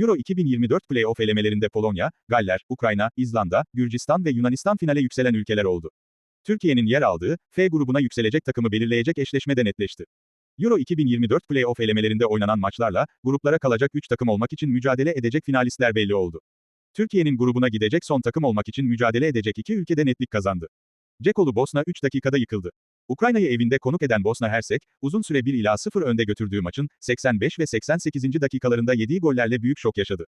Euro 2024 playoff elemelerinde Polonya, Galler, Ukrayna, İzlanda, Gürcistan ve Yunanistan finale yükselen ülkeler oldu. Türkiye'nin yer aldığı, F grubuna yükselecek takımı belirleyecek eşleşme de netleşti. Euro 2024 playoff elemelerinde oynanan maçlarla, gruplara kalacak 3 takım olmak için mücadele edecek finalistler belli oldu. Türkiye'nin grubuna gidecek son takım olmak için mücadele edecek iki ülkede netlik kazandı. Cekolu Bosna 3 dakikada yıkıldı. Ukrayna'yı evinde konuk eden Bosna Hersek, uzun süre 1 ila 0 önde götürdüğü maçın 85 ve 88. dakikalarında yediği gollerle büyük şok yaşadı.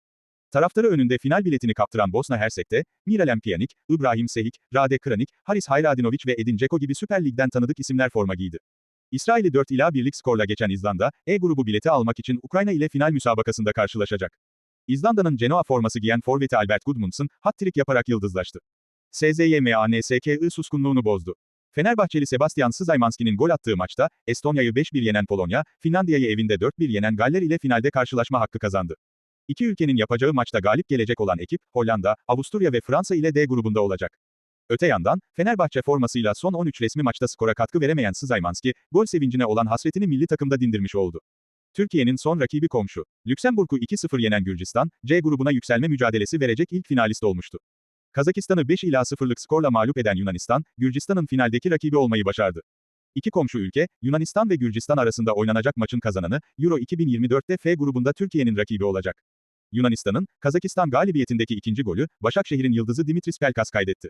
Taraftarı önünde final biletini kaptıran Bosna Hersek'te, Miralem Pjanic, İbrahim Sehik, Rade Kranic, Haris Hayradinovic ve Edin Dzeko gibi Süper Lig'den tanıdık isimler forma giydi. İsrail'i 4 ila 1'lik skorla geçen İzlanda, E grubu bileti almak için Ukrayna ile final müsabakasında karşılaşacak. İzlanda'nın Genoa forması giyen forveti Albert Gudmundsson, hat-trick yaparak yıldızlaştı. SZYMANSKI suskunluğunu bozdu. Fenerbahçeli Sebastian Szymanski'nin gol attığı maçta, Estonya'yı 5-1 yenen Polonya, Finlandiya'yı evinde 4-1 yenen Galler ile finalde karşılaşma hakkı kazandı. İki ülkenin yapacağı maçta galip gelecek olan ekip, Hollanda, Avusturya ve Fransa ile D grubunda olacak. Öte yandan, Fenerbahçe formasıyla son 13 resmi maçta skora katkı veremeyen Szymanski, gol sevincine olan hasretini milli takımda dindirmiş oldu. Türkiye'nin son rakibi komşu. Lüksemburg'u 2-0 yenen Gürcistan, C grubuna yükselme mücadelesi verecek ilk finalist olmuştu. Kazakistan'ı 5 ila 0'lık skorla mağlup eden Yunanistan, Gürcistan'ın finaldeki rakibi olmayı başardı. İki komşu ülke, Yunanistan ve Gürcistan arasında oynanacak maçın kazananı, Euro 2024'te F grubunda Türkiye'nin rakibi olacak. Yunanistan'ın, Kazakistan galibiyetindeki ikinci golü, Başakşehir'in yıldızı Dimitris Pelkas kaydetti.